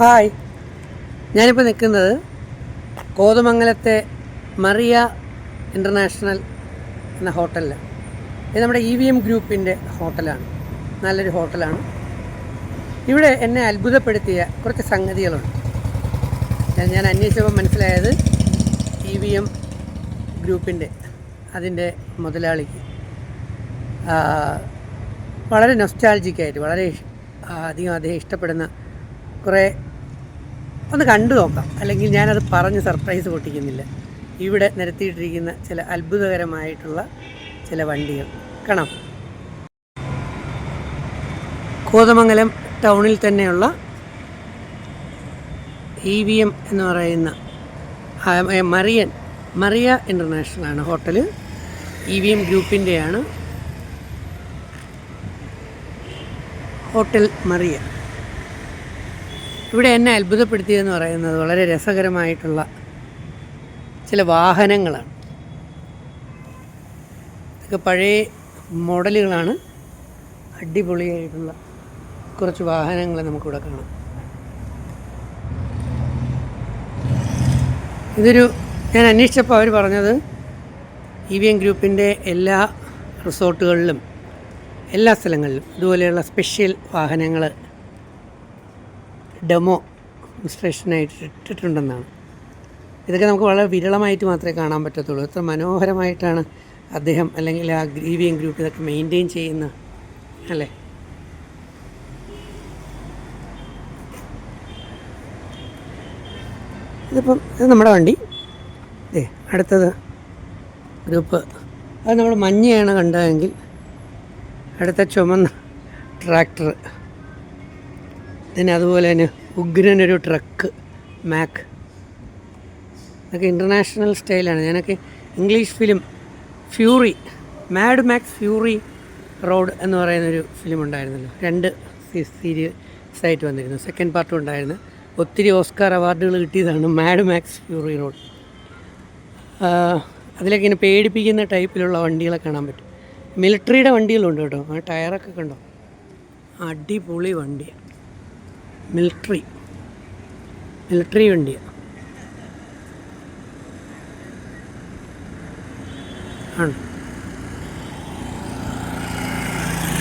Hi. ഞാനിപ്പോൾ നിൽക്കുന്നത് കോതമംഗലത്തെ Mariya international എന്ന ഹോട്ടലിൽ ഇത് നമ്മുടെ ഇ വി എം ഗ്രൂപ്പിന്റെ ഹോട്ടലാണ്. നല്ലൊരു ഹോട്ടലാണ്. ഇവിടെ എന്നെ അത്ഭുതപ്പെടുത്തിയ കുറച്ച് സംഗതികളുണ്ട്. ഞാൻ- അന്വേഷിച്ചപ്പോൾ മനസ്സിലായത് ഇ വി എം ഗ്രൂപ്പിന്റെ അതിന്റെ മുതലാളിക്ക്. വളരെ നൊസ്റ്റാൾജിക്കായിട്ട് വളരെ അധികം അദ്ദേഹം ഇഷ്ടപ്പെടുന്ന കുറേ ഒന്ന് കണ്ടു നോക്കാം. അല്ലെങ്കിൽ ഞാനത് പറഞ്ഞ് സർപ്രൈസ് പൊട്ടിക്കുന്നില്ല. ഇവിടെ നിരത്തിയിട്ടിരിക്കുന്ന ചില അത്ഭുതകരമായിട്ടുള്ള ചില വണ്ടികൾ. കാണാം. കോതമംഗലം ടൗണിൽ തന്നെയുള്ള ഇ വി എം എന്ന് പറയുന്ന മറിയൻ മറിയ ഇന്റർനാഷണൽ ആണ് ഹോട്ടൽ. ഇ വി എം ഗ്രൂപ്പിന്റെയാണ് ഹോട്ടൽ മറിയ. ഇവിടെ എന്നെ അത്ഭുതപ്പെടുത്തിയതെന്ന് പറയുന്നത് വളരെ രസകരമായിട്ടുള്ള ചില വാഹനങ്ങളാണ്. ഇതൊക്കെ പഴയ മോഡലുകളാണ്. അടിപൊളിയായിട്ടുള്ള കുറച്ച് വാഹനങ്ങൾ നമുക്കിവിടെ കാണാം. ഇതൊരു ഞാൻ അന്വേഷിച്ചപ്പോൾ അവർ പറഞ്ഞത് ഇ വി എം ഗ്രൂപ്പിന്റെ എല്ലാ റിസോർട്ടുകളിലും എല്ലാ സ്ഥലങ്ങളിലും ഇതുപോലെയുള്ള സ്പെഷ്യൽ വാഹനങ്ങൾ ഡെമോ ഇൻസ്ട്രേഷനായിട്ട് ഇട്ടിട്ടുണ്ടെന്നാണ്. ഇതൊക്കെ നമുക്ക് വളരെ വിരളമായിട്ട് മാത്രമേ കാണാൻ പറ്റത്തുള്ളൂ. എത്ര മനോഹരമായിട്ടാണ് അദ്ദേഹം അല്ലെങ്കിൽ ആ ഗ്രീവിയം ഗ്രൂപ്പ് ഇതൊക്കെ മെയിന്റെയിൻ ചെയ്യുന്ന അല്ലേ? ഇതിപ്പം ഇത് നമ്മുടെ വണ്ടി. ഏ അടുത്തത് ഗ്രൂപ്പ്. അത് നമ്മൾ മഞ്ഞയാണ് കണ്ടതെങ്കിൽ അടുത്ത ചുമന്ന ട്രാക്ടർ. പിന്നെ അതുപോലെ തന്നെ ഉഗ്രനൊരു ട്രക്ക് മാക്ക് ഇതൊക്കെ ഇന്റർനാഷണൽ സ്റ്റൈലാണ് ഞാനൊക്കെ English film Fury Mad Max Fury Road എന്ന് പറയുന്നൊരു ഫിലിം ഉണ്ടായിരുന്നല്ലോ. രണ്ട് സീരീസ് ആയിട്ട് വന്നിരുന്നു. സെക്കൻഡ് പാർട്ടും ഉണ്ടായിരുന്നു. ഒത്തിരി ഓസ്കാർ അവാർഡുകൾ കിട്ടിയതാണ് മാഡ് മാക്സ് ഫ്യൂറി റോഡ് അതിലൊക്കെ ഇങ്ങനെ പേടിപ്പിക്കുന്ന ടൈപ്പിലുള്ള വണ്ടികളെ കാണാൻ പറ്റും. മിലിറ്ററിയുടെ വണ്ടികളുണ്ട് കേട്ടോ. ആ ടയറൊക്കെ കണ്ടോ? അടിപൊളി വണ്ടിയാണ് മിലിറ്ററി. മിലിറ്ററി വണ്ടിയാണ്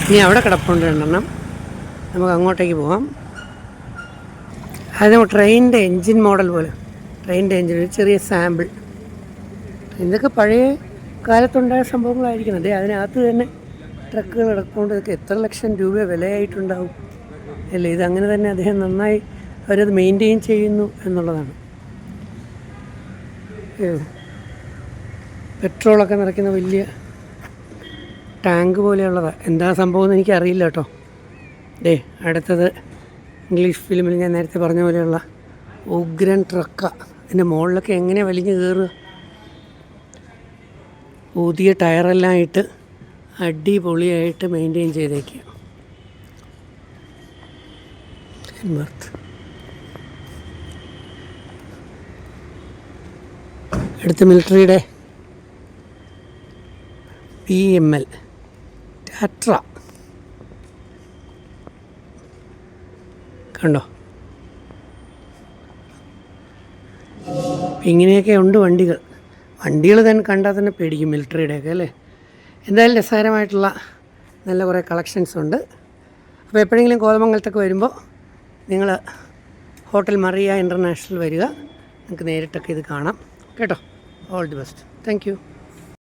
ഇനി അവിടെ കിടപ്പുണ്ട് രണ്ടെണ്ണം. നമുക്ക് അങ്ങോട്ടേക്ക് പോകാം അത് ട്രെയിനിന്റെ എൻജിൻ മോഡൽ പോലെ. ട്രെയിനിന്റെ എൻജിൻ ഒരു ചെറിയ സാമ്പിൾ. ഇതൊക്കെ പഴയ കാലത്തുണ്ടായ സംഭവങ്ങളായിരിക്കണം. അതെ അതിനകത്ത് തന്നെ ട്രക്കുകൾ കിടക്കുകൊണ്ട് ഇതൊക്കെ എത്ര ലക്ഷം രൂപ വിലയായിട്ടുണ്ടാവും. അല്ലേ? ഇത് അങ്ങനെ തന്നെ അദ്ദേഹം നന്നായി അവരത് മെയിന്റെയിൻ ചെയ്യുന്നു എന്നുള്ളതാണ്. പെട്രോളൊക്കെ നിറയ്ക്കുന്ന വലിയ ടാങ്ക് പോലെയുള്ളതാണ് എന്താ സംഭവം എന്ന് എനിക്കറിയില്ല കേട്ടോ. ഡേ അടുത്തത് ഇംഗ്ലീഷ് ഫിലിമിൽ ഞാൻ നേരത്തെ പറഞ്ഞ പോലെയുള്ള ഉഗ്രൻ ട്രക്ക. ഇതിന്റെ മുകളിലൊക്കെ എങ്ങനെ വലിഞ്ഞ് കയറുക? പുതിയ ടയറെല്ലാം ഇട്ട് അടിപൊളിയായിട്ട് മെയിന്റെയിൻ ചെയ്തേക്കുക. വർത്ത് അടുത്ത മിലിറ്ററിയുടെ പി എം എൽ ടാട്ര കണ്ടോ? ഇങ്ങനെയൊക്കെ ഉണ്ട് വണ്ടികൾ. വണ്ടികൾ തന്നെ കണ്ടാൽ തന്നെ പേടിക്കും മിലിറ്ററിയുടെയൊക്കെ അല്ലേ? എന്തായാലും രസകരമായിട്ടുള്ള നല്ല കുറേ കളക്ഷൻസ് ഉണ്ട്. അപ്പോൾ എപ്പോഴെങ്കിലും കോതമംഗലത്തൊക്കെ വരുമ്പോൾ നിങ്ങൾ ഹോട്ടൽ മറിയ ഇന്റർനാഷണൽ വരിക. നിങ്ങൾക്ക് നേരിട്ടൊക്കെ ഇത് കാണാം. കേട്ടോ? All the best thank